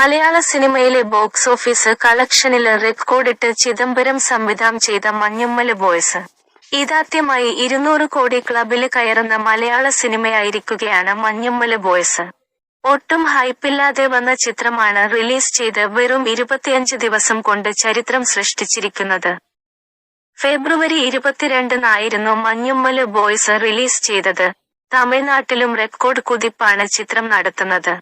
മലയാള സിനിമയിലെ box office കളക്ഷനിൽ റെക്കോർഡിട്ട് ചിദംബരം സംവിധാനം ചെയ്ത മഞ്ഞുമ്മൽ ബോയ്സ്. ഇതാദ്യമായി ഇരുന്നൂറ് കോടി ക്ലബിൽ കയറുന്ന മലയാള സിനിമയായിരിക്കുകയാണ് മഞ്ഞുമ്മൽ ബോയ്സ്. ഒട്ടും ഹൈപ്പില്ലാതെ വന്ന ചിത്രമാണ് റിലീസ് ചെയ്ത് വെറും ഇരുപത്തിയഞ്ച് ദിവസം കൊണ്ട് ചരിത്രം സൃഷ്ടിച്ചിരിക്കുന്നത്. ഫെബ്രുവരി ഇരുപത്തിരണ്ടിനായിരുന്നു മഞ്ഞുമ്മൽ ബോയ്സ് റിലീസ് ചെയ്തത്. തമിഴ്നാട്ടിലും റെക്കോർഡ് കുതിപ്പാണ് ചിത്രം നടത്തുന്നത്.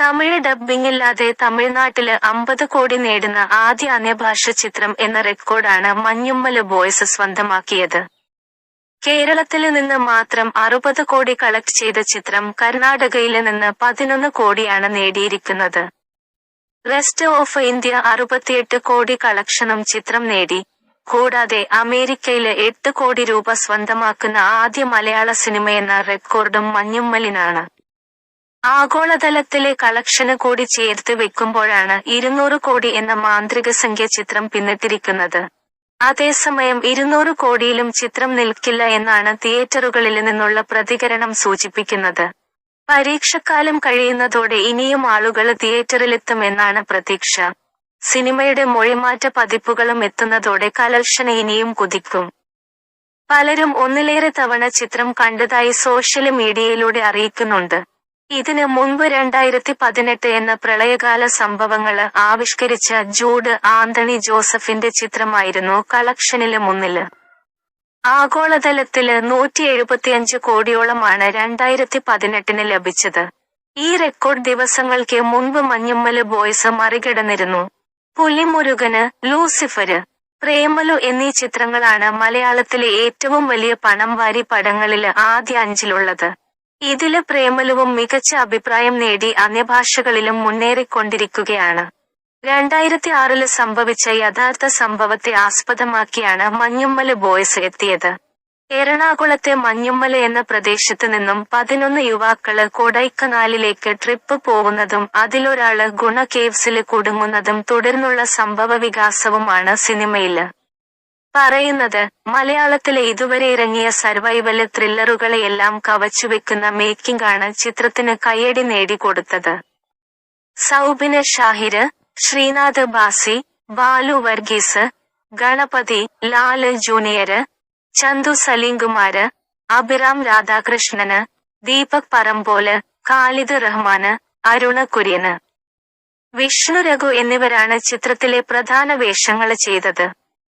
തമിഴ് ഡബ്ബിംഗില്ലാതെ തമിഴ്നാട്ടിൽ അമ്പത് കോടി നേടുന്ന ആദ്യ അന്യഭാഷ ചിത്രം എന്ന റെക്കോർഡാണ് മഞ്ഞുമ്മൽ ബോയ്സ് സ്വന്തമാക്കിയത്. കേരളത്തിൽ നിന്ന് മാത്രം അറുപത് കോടി കളക്ട് ചെയ്ത ചിത്രം കർണാടകയിൽ നിന്ന് പതിനൊന്ന് കോടിയാണ് നേടിയിരിക്കുന്നത്. റെസ്റ്റ് ഓഫ് ഇന്ത്യ അറുപത്തിയെട്ട് കോടി കളക്ഷനും ചിത്രം നേടി. കൂടാതെ അമേരിക്കയിൽ എട്ട് കോടി രൂപ സ്വന്തമാക്കുന്ന ആദ്യ മലയാള സിനിമയെന്ന റെക്കോർഡും മഞ്ഞുമ്മലിനാണ്. ആഗോളതലത്തിലെ കളക്ഷന് കൂടി ചേർത്ത് വെക്കുമ്പോഴാണ് ഇരുന്നൂറ് കോടി എന്ന മാന്ത്രിക സംഖ്യ ചിത്രം പിന്നിട്ടിരിക്കുന്നത്. അതേസമയം ഇരുന്നൂറ് കോടിയിലും ചിത്രം നിൽക്കില്ല എന്നാണ് തിയേറ്ററുകളിൽ നിന്നുള്ള പ്രതികരണം സൂചിപ്പിക്കുന്നത്. പരീക്ഷക്കാലം കഴിയുന്നതോടെ ഇനിയും ആളുകൾ തിയേറ്ററിലെത്തുമെന്നാണ് പ്രതീക്ഷ. സിനിമയുടെ മൊഴിമാറ്റ പതിപ്പുകളും എത്തുന്നതോടെ കലർഷന ഇനിയും കുതിക്കും. പലരും ഒന്നിലേറെ തവണ ചിത്രം കണ്ടതായി സോഷ്യൽ മീഡിയയിലൂടെ അറിയിക്കുന്നുണ്ട്. ഇതിന് മുൻപ് രണ്ടായിരത്തി പതിനെട്ട് എന്ന പ്രളയകാല സംഭവങ്ങൾ ആവിഷ്കരിച്ച ജൂഡ് ആന്റണി ജോസഫിന്റെ ചിത്രമായിരുന്നു കളക്ഷനിൽ മുന്നിൽ. ആഗോളതലത്തിൽ നൂറ്റി എഴുപത്തിയഞ്ച് കോടിയോളമാണ് രണ്ടായിരത്തി പതിനെട്ടിന് ലഭിച്ചത്. ഈ റെക്കോർഡ് ദിവസങ്ങൾക്ക് മുൻപ് മഞ്ഞുമ്മൽ ബോയ്സ് മറികടന്നിരുന്നു. പുലിമുരുകന് ലൂസിഫര് പ്രേമലു എന്നീ ചിത്രങ്ങളാണ് മലയാളത്തിലെ ഏറ്റവും വലിയ പണം വാരി പടങ്ങളിൽ ആദ്യ അഞ്ചിലുള്ളത്. ഇതിൽ പ്രേമലുവും മികച്ച അഭിപ്രായം നേടി അന്യഭാഷകളിലും മുന്നേറിക്കൊണ്ടിരിക്കുകയാണ്. രണ്ടായിരത്തി ആറിൽ സംഭവിച്ച യഥാർത്ഥ സംഭവത്തെ ആസ്പദമാക്കിയാണ് മഞ്ഞുമ്മൽ ബോയ്സ് എത്തിയത്. എറണാകുളത്തെ മഞ്ഞുമ്മൽ എന്ന പ്രദേശത്ത് നിന്നും പതിനൊന്ന് യുവാക്കൾ കൊടൈക്കനാലിലേക്ക് ട്രിപ്പ് പോകുന്നതും അതിലൊരാൾ ഗുണ കേവ്സിൽ കുടുങ്ങുന്നതും തുടർന്നുള്ള സംഭവ സിനിമയിൽ. പറയുന്നത് മലയാളത്തിലെ ഇതുവരെ ഇറങ്ങിയ സർവൈവൽ ത്രില്ലറുകളെയെല്ലാം കവച്ചുവെക്കുന്ന മേക്കിംഗ് ആണ് ചിത്രത്തിന് കയ്യടി നേടിക്കൊടുത്തത്. സൗബിന് ഷാഹിര് ശ്രീനാഥ് ബാസി ബാലു വർഗീസ് ഗണപതി ലാൽ ജൂനിയര് ചന്തു സലീംകുമാര് അഭിറാം രാധാകൃഷ്ണന് ദീപക് പറമ്പോൽ ഖാലിദ് റഹ്മാന് അരുണ കുര്യന്. വിഷ്ണു രഘു എന്നിവരാണ് ചിത്രത്തിലെ പ്രധാന വേഷങ്ങൾ ചെയ്തത്.